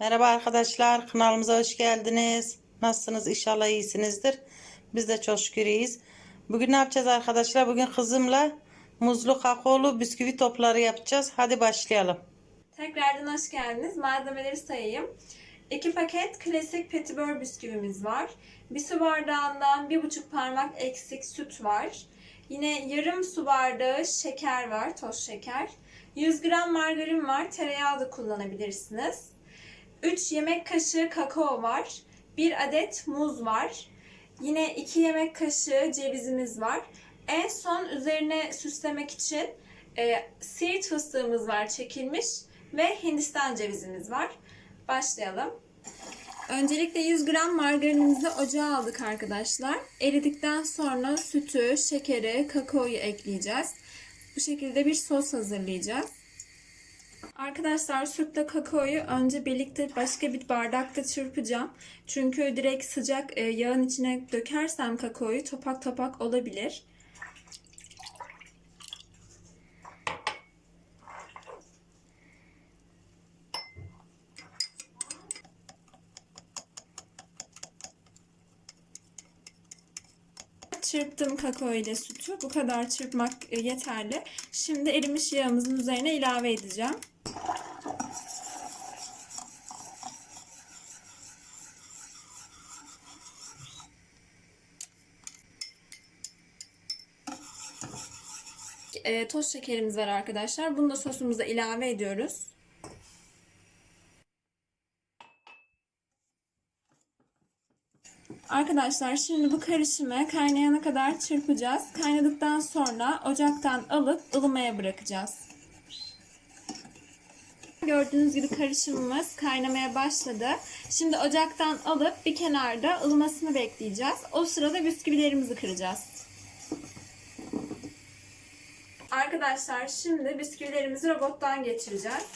Merhaba arkadaşlar, kanalımıza hoş geldiniz. Nasılsınız? İnşallah iyisinizdir. Biz de çok şükür iyiyiz. Bugün ne yapacağız arkadaşlar? Bugün kızımla muzlu kakaolu bisküvi topları yapacağız. Hadi başlayalım. Tekrardan hoş geldiniz. Malzemeleri sayayım. 2 paket klasik petibör bisküvimiz var. Bir su bardağından 1,5 parmak eksik süt var. Yine yarım su bardağı şeker var, toz şeker. 100 gram margarin var, tereyağı da kullanabilirsiniz. 3 yemek kaşığı kakao var. 1 adet muz var. Yine 2 yemek kaşığı cevizimiz var. En son üzerine süslemek için e, siirt fıstığımız var çekilmiş ve Hindistan cevizimiz var. Başlayalım. Öncelikle 100 gram margarinimizi ocağa aldık arkadaşlar. Eridikten sonra sütü, şekeri, kakaoyu ekleyeceğiz. Bu şekilde bir sos hazırlayacağız. Arkadaşlar sütle kakaoyu önce birlikte başka bir bardakta çırpacağım. Çünkü direkt sıcak e, yağın içine dökersem kakaoyu topak topak olabilir. Çırptım kakao ile sütü. Bu kadar çırpmak e, yeterli. Şimdi erimiş yağımızın üzerine ilave edeceğim. E, toz şekerimiz var arkadaşlar. Bunu da sosumuza ilave ediyoruz. Arkadaşlar şimdi bu karışımı kaynayana kadar çırpacağız. Kaynadıktan sonra ocaktan alıp ılımaya bırakacağız. Gördüğünüz gibi karışımımız kaynamaya başladı. Şimdi ocaktan alıp bir kenarda ılımasını bekleyeceğiz. O sırada bisküvilerimizi kıracağız. Arkadaşlar şimdi bisküvilerimizi robottan geçireceğiz.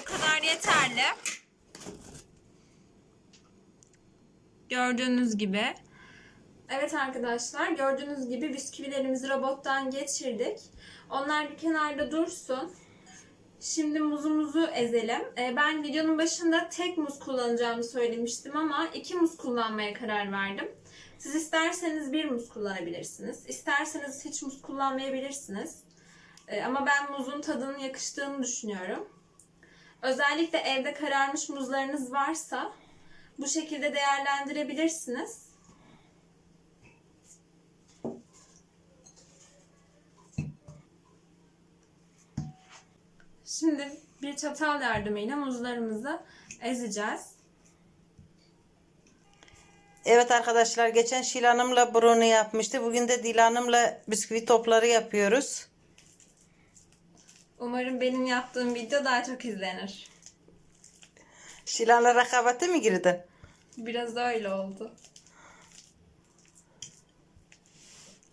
Bu kadar yeterli. Gördüğünüz gibi. Evet arkadaşlar gördüğünüz gibi bisküvilerimizi robottan geçirdik. Onlar bir kenarda dursun. Şimdi muzumuzu ezelim. Ee, Ben videonun başında tek muz kullanacağımı söylemiştim ama iki muz kullanmaya karar verdim. Siz isterseniz bir muz kullanabilirsiniz. İsterseniz hiç muz kullanmayabilirsiniz. Ee, Ama ben muzun tadının yakıştığını düşünüyorum. Özellikle evde kararmış muzlarınız varsa bu şekilde değerlendirebilirsiniz. Şimdi bir çatal yardımıyla muzlarımızı ezeceğiz. Evet arkadaşlar, geçen Şil Hanım'la brownie yapmıştı. Bugün de Dil Hanım'la bisküvi topları yapıyoruz. Umarım benim yaptığım video daha çok izlenir. Şil Hanım'la rekabete mi girdi? Biraz öyle oldu.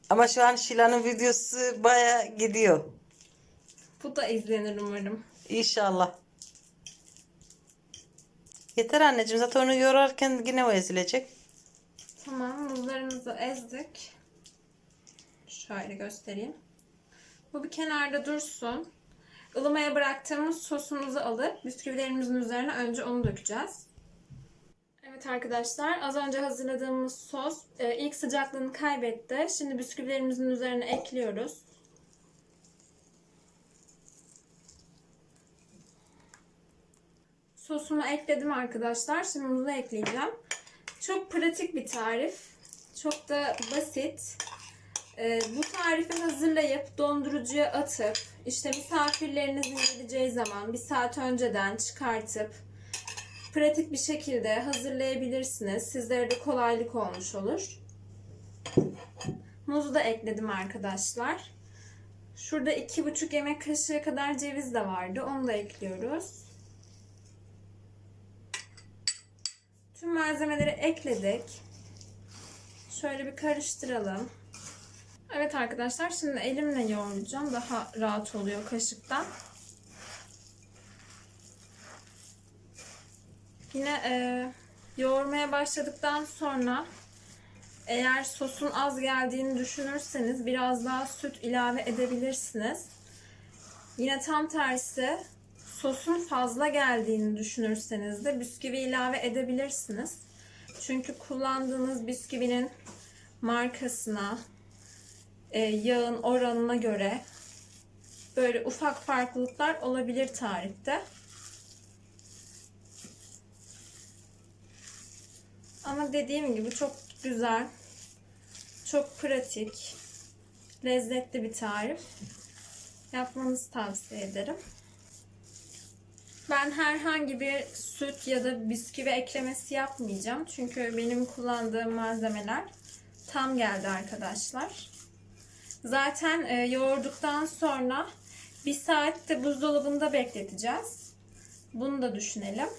Ama şu an Şila'nın videosu baya gidiyor. Bu da izlenir umarım. İnşallah. Yeter anneciğim zaten onu yorarken yine o ezilecek. Tamam muzlarımızı ezdik. Şöyle göstereyim. Bu bir kenarda dursun. Ilımaya bıraktığımız sosumuzu alıp bisküvilerimizin üzerine önce onu dökeceğiz. Evet arkadaşlar az önce hazırladığımız sos e, ilk sıcaklığını kaybetti. Şimdi bisküvilerimizin üzerine ekliyoruz. Sosumu ekledim arkadaşlar. Şimdi muzu ekleyeceğim. Çok pratik bir tarif. Çok da basit. Ee, bu tarifi hazırlayıp dondurucuya atıp işte misafirlerinizin geleceği zaman bir saat önceden çıkartıp pratik bir şekilde hazırlayabilirsiniz. Sizlere de kolaylık olmuş olur. Muzu da ekledim arkadaşlar. Şurada iki buçuk yemek kaşığı kadar ceviz de vardı. Onu da ekliyoruz. Tüm malzemeleri ekledik. Şöyle bir karıştıralım. Evet arkadaşlar şimdi elimle yoğuracağım. Daha rahat oluyor kaşıktan. Yine e, yoğurmaya başladıktan sonra Eğer sosun az geldiğini düşünürseniz biraz daha süt ilave edebilirsiniz. Yine tam tersi sosun fazla geldiğini düşünürseniz de bisküvi ilave edebilirsiniz. Çünkü kullandığınız bisküvinin markasına, e, yağın oranına göre böyle ufak farklılıklar olabilir tarifte. Ama dediğim gibi çok güzel, çok pratik, lezzetli bir tarif. Yapmanızı tavsiye ederim. Ben herhangi bir süt ya da bisküvi eklemesi yapmayacağım. Çünkü benim kullandığım malzemeler tam geldi arkadaşlar. Zaten e, yoğurduktan sonra bir saatte buzdolabında bekleteceğiz. Bunu da düşünelim.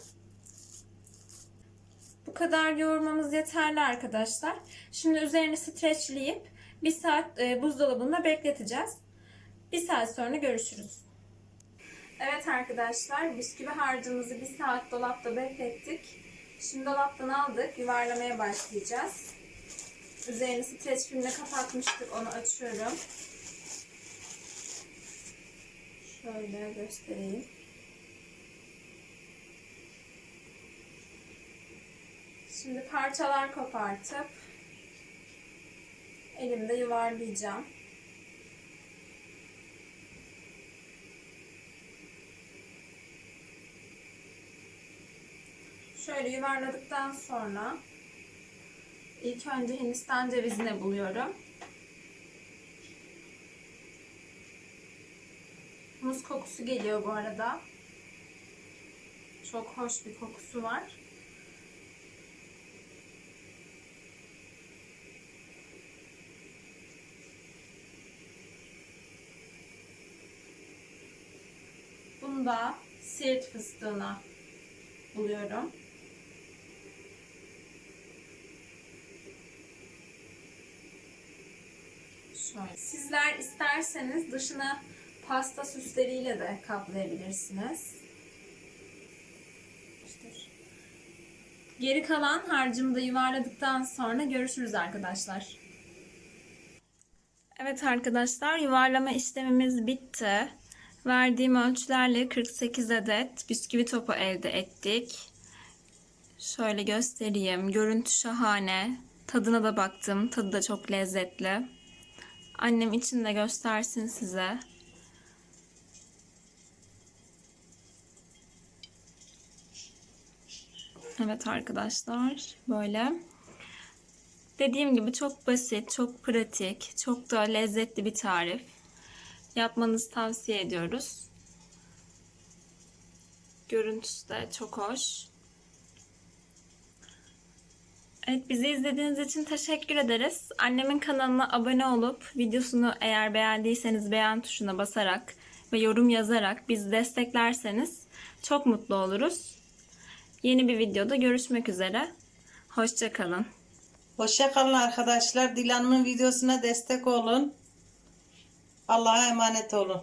Bu kadar yoğurmamız yeterli arkadaşlar. Şimdi üzerini streçleyip bir saat e, buzdolabında bekleteceğiz. Bir saat sonra görüşürüz. Evet arkadaşlar bisküvi harcımızı bir saat dolapta beklettik. Şimdi dolaptan aldık. Yuvarlamaya başlayacağız. Üzerini streç filmle kapatmıştık. Onu açıyorum. Şöyle göstereyim. Şimdi parçalar kopartıp elimde yuvarlayacağım. Şöyle yuvarladıktan sonra ilk önce Hindistan cevizini buluyorum. Muz kokusu geliyor bu arada. Çok hoş bir kokusu var. Bunu da siirt fıstığına buluyorum. Sizler isterseniz dışını pasta süsleriyle de kaplayabilirsiniz. Geri kalan harcımı da yuvarladıktan sonra görüşürüz arkadaşlar. Evet arkadaşlar yuvarlama işlemimiz bitti. Verdiğim ölçülerle 48 adet bisküvi topu elde ettik. Şöyle göstereyim. Görüntü şahane. Tadına da baktım. Tadı da çok lezzetli. Annem için de göstersin size. Evet arkadaşlar böyle. Dediğim gibi çok basit, çok pratik, çok da lezzetli bir tarif. Yapmanızı tavsiye ediyoruz. Görüntüsü de çok hoş. Evet bizi izlediğiniz için teşekkür ederiz. Annemin kanalına abone olup videosunu eğer beğendiyseniz beğen tuşuna basarak ve yorum yazarak bizi desteklerseniz çok mutlu oluruz. Yeni bir videoda görüşmek üzere. Hoşçakalın. Hoşça kalın arkadaşlar. Dilan'ın videosuna destek olun. Allah'a emanet olun.